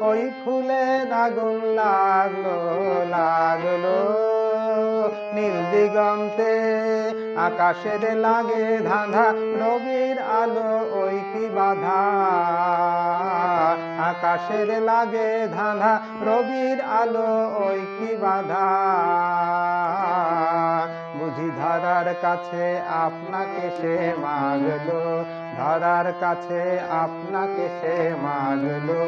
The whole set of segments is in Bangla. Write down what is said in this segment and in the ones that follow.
ওই ফুলের আগুন লাগল লাগল। নীল দিগন্তে আকাশের লাগে ধাঁধা রবির আলো, ওই কি বাধা? আকাশের লাগে ধাঁধা রবির আলো, ওই কি বাধা? ধরার কাছে আপনাকে সে মাগলো ধরার কাছে আপনাকে সে মাগলো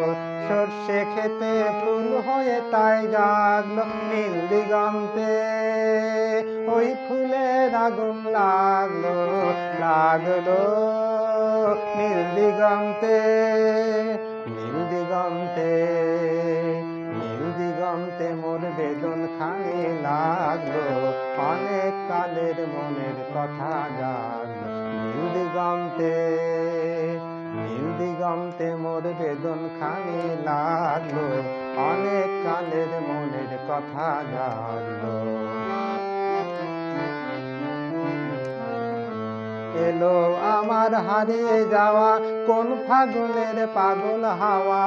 সর্ষে খেতে ফুল হয়ে তাই জাগলো নীল দিগন্তে ওই ফুলের আগুন লাগল লাগল। নীল দিগন্তে নীল দিগন্তে নীল দিগন্তে মোর বেদন খানি লাগল। অনেক কালের মনের কথা জাগলো নীল দিগন্তে নীল দিগন্তে মোর বেদন খানি লাগল। অনেক কালের মনের কথা জাগলো এলো আমার হারিয়ে যাওয়া কোন ফাগুনের পাগল হাওয়া।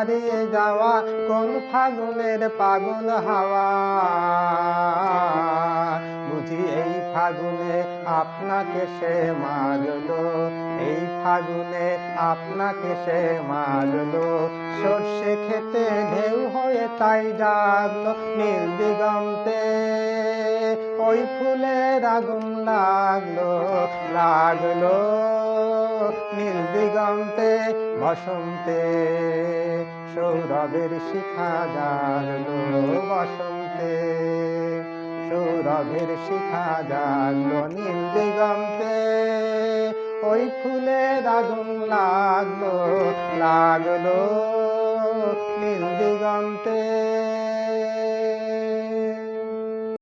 হারিয়ে যাওয়া, কোন ফাগুনের পাগল হাওয়া? বুঝি এই ফাগুনে আপনাকে সে মারলো, এই ফাগুনে আপনাকে সে মারলো। সর্ষে খেতে ঢেউ হয়ে তাই জাগলো নীল দিগন্তে, ওই ফুলের আগুন লাগল লাগল। নীল দিগন্তে বসন্তে, সৌরভের শিখা জাগলো বসন্তে, সৌরভের শিখা জাগলো নীল দিগন্তে ওই ফুলের আগুন লাগল লাগল নীল দিগন্তে